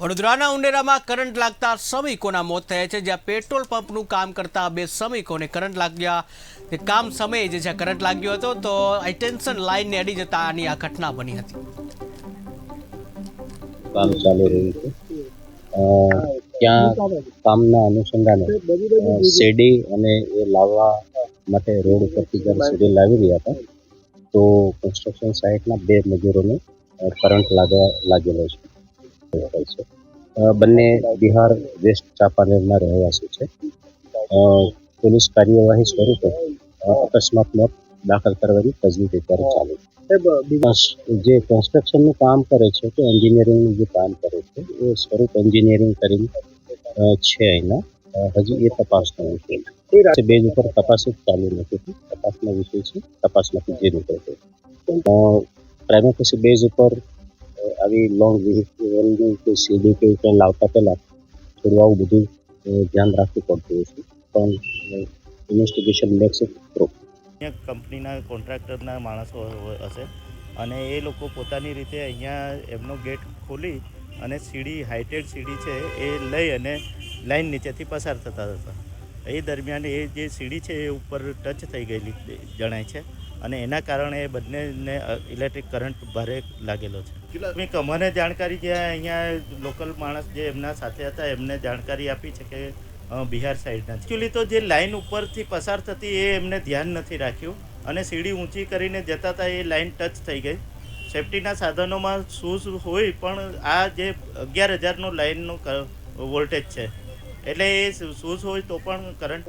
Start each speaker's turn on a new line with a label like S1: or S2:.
S1: વડોદરાના ઉંડેરામાં કરંટ લાગતા શ્રમિકોના મોત થયા છે જ્યાં પેટ્રોલ પંપનું કામ કરતા બે શ્રમિકોને કરંટ લાગ્યા. તે કામ સમયે જે છે કરંટ લાગ્યો હતો તો હાઈટેન્શન લાઇનને અડી જતા આની આ ઘટના બની હતી.
S2: કામ ચાલી રહ્યું અ, ત્યાં કામના અનુસંધાને અ, શેરડી અને એ લાવવા માટે રોડ ઉપરથી જ્યારે શેરડી લાવી રહ્યા હતા તો કન્સ્ટ્રક્શન સાઇટના બે મજૂરોને કરંટ લાગવા લાગેલો છે. હોય છે. બંને બિહાર વેસ્ટ ચાંપાનેરના રહેવાસી છે. પોલીસ કાર્યવાહી સ્વરૂપે અકસ્માતમાં અકસ્માત મોત દાખલ કરવાની તજવીજ અત્યારે ચાલુ છે. જે કન્સ્ટ્રક્શનનું કામ કરે છે કે એન્જિનિયરિંગનું જે કામ કરે છે એ સ્વરૂપ એન્જિનિયરિંગ કરીને છે અહીંના હજી એ તપાસનો વિષય છે એ બેઝ ઉપર તપાસ જ ચાલુ નથી. તપાસનો વિષય છે. તપાસમાંથી જે નીકળે છે. પ્રાઇમરી બેઝ ઉપર આવી લોંગ વિહિકલની કે સીડી કે કંઈ લાવતા પહેલાં થોડું આવું બધું ધ્યાન રાખવું પડતું હોય છે પણ ઇન્વેસ્ટિગેશન મેક્સ પ્રૂફ
S3: અહીંયા કંપનીના કોન્ટ્રાક્ટરના માણસો હશે અને એ લોકો પોતાની રીતે અહીંયા એમનો ગેટ ખોલી અને સીડી હાઇટેડ સીડી છે એ લઈ અને લાઈન નીચેથી પસાર થતા હતા. એ દરમિયાન એ જે સીડી છે એ ઉપર ટચ થઈ ગયેલી, જણાય છે અને એના કારણે એ બંનેને ઇલેક્ટ્રિક કરંટ ભારે લાગેલો છે. મેં અમને જાણકારી જે અહીંયા લોકલ માણસ જે એમના સાથે હતા, એમને જાણકારી આપી છે કે બિહાર સાઈડના એકચ્યુઅલી તો જે લાઈન ઉપરથી પસાર થતી એ એમને ધ્યાન નથી રાખ્યું અને સીડી ઊંચી કરીને જતા હતા એ લાઈન ટચ થઈ ગઈ. સેફટીના સાધનોમાં શૂઝ હોય પણ આ જે અગિયાર હજારનો લાઈનનો વોલ્ટેજ છે. એટલે એ શૂઝ હોય તો પણ કરંટ